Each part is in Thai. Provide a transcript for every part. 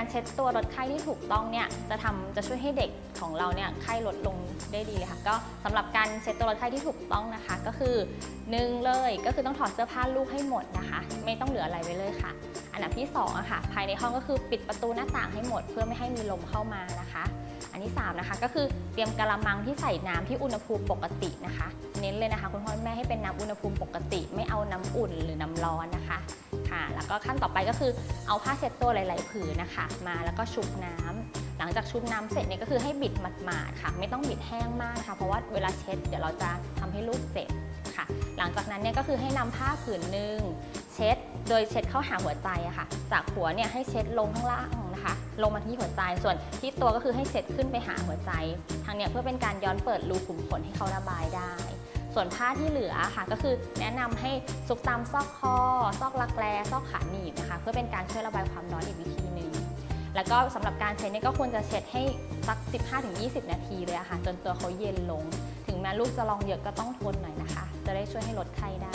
การเช็ดตัวลดไข้ที่ถูกต้องเนี่ยจะทำจะช่วยให้เด็กของเราเนี่ยไข้ลดลงได้ดีเลยค่ะ ก็สำหรับการเช็ดตัวลดไข้ที่ถูกต้องนะคะ ก็คือหนึ่งเลยก็คือต้องถอดเสื้อผ้าลูกให้หมดนะคะ ไม่ต้องเหลืออะไรไว้เลยค่ะ อันดับที่2อะค่ะ ภายในห้องก็คือปิดประตูหน้าต่างให้หมด เพื่อไม่ให้มีลมเข้ามานะคะ อันที่3นะคะก็คือเตรียมกะละมังที่ใส่น้ำที่อุณหภูมิปกตินะคะ เน้นเลยนะคะ คุณพ่อคุณแม่ให้เป็นน้ำอุณหภูมิปกติ ไม่เอาน้ำอุ่นหรือน้ำร้อนนะคะค่ะ แล้วก็ขั้นต่อไปก็คือเอาผ้าเช็ดตัวหลาย ๆ ผืนนะคะ มาแล้วก็ชุบน้ำหลังจากชุบน้ำเสร็จเนี่ยก็คือให้บิดหมาดๆค่ะ ไม่ต้องบิดแห้งมากนะคะเพราะว่าเวลาเช็ดเดี๋ยวเราจะทำให้ลูกเจ็บค่ะ หลังจากนั้นเนี่ยก็คือให้นำผ้าผืนหนึ่งเช็ดโดยเช็ดเข้าหาหัวใจอะค่ะ จากหัวเนี่ยให้เช็ดลงข้างล่างนะคะ ลงมาที่หัวใจ ส่วนที่ตัวก็คือให้เช็ดขึ้นไปหาหัวใจ ทางเนี้ยเพื่อเป็นการย้อนเปิดรูขุมขนให้เขาระบายได้ ส่วนผ้าที่เหลือค่ะก็คือแนะนำให้ซุกตามซอกคอ ซอกรักแร้ซอกขาหนีบนะคะเพื่อเป็นการช่วยระบายความร้อนอีกวิธีหนึ่งแล้วก็สำหรับการเช็ดเนี่ยก็ควรจะเช็ดให้สัก 15-20 นาทีเลยะค่ะจนตัวเขาเย็นลง ถึงแม้ลูกจะลองเยอะก็ต้องทนหน่อยนะคะ จะได้ช่วยให้ลดไข้ได้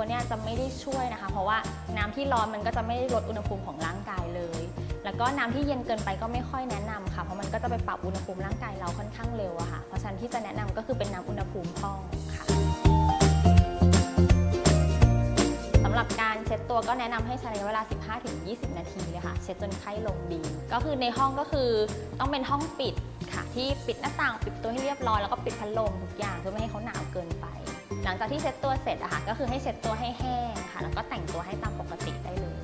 ตัวเนี่ยจะไม่ได้ช่วยนะคะ เพราะว่าน้ำที่ร้อนมันก็จะไม่ได้ลดอุณหภูมิของร่างกายเลย แล้วก็น้ำที่เย็นเกินไปก็ไม่ค่อยแนะนำค่ะ เพราะมันก็จะไปปรับอุณหภูมิร่างกายเราค่อนข้างเร็วอะค่ะ เพราะฉะนั้นที่จะแนะนำก็คือเป็นน้ำอุณหภูมิห้องค่ะสำหรับการเช็ดตัวก็แนะนำให้ใช้เวลา 15-20 นาทีเลยค่ะ เช็ดจนไข้ลงดี ก็คือในห้องก็คือต้องเป็นห้องปิดค่ะ ที่ปิดหน้าต่างปิดตัวให้เรียบร้อยแล้วก็ปิดพัดลมทุกอย่างเพื่อไม่ให้เขาหนาวเกินไป หลังจากที่เช็ดตัวเสร็จอะค่ะก็คือให้เช็ดตัวให้แห้งค่ะ แล้วก็แต่งตัวให้ตามปกติได้เลย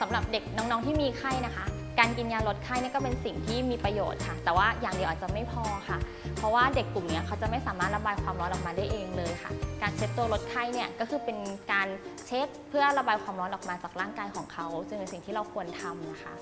สำหรับเด็กน้องๆที่มีไข้นะคะ การกินยาลดไข้เนี่ยก็เป็นสิ่งที่มีประโยชน์ค่ะ แต่ว่าอย่างเดียวอาจจะไม่พอค่ะ เพราะว่าเด็กกลุ่มนี้เขาจะไม่สามารถระบายความร้อนออกมาได้เองเลยค่ะ การเช็ดตัวลดไข้เนี่ยก็คือเป็นการเช็ดเพื่อระบายความร้อนออกมาจากร่างกายของเขา จึงเป็นสิ่งที่เราควรทำนะคะ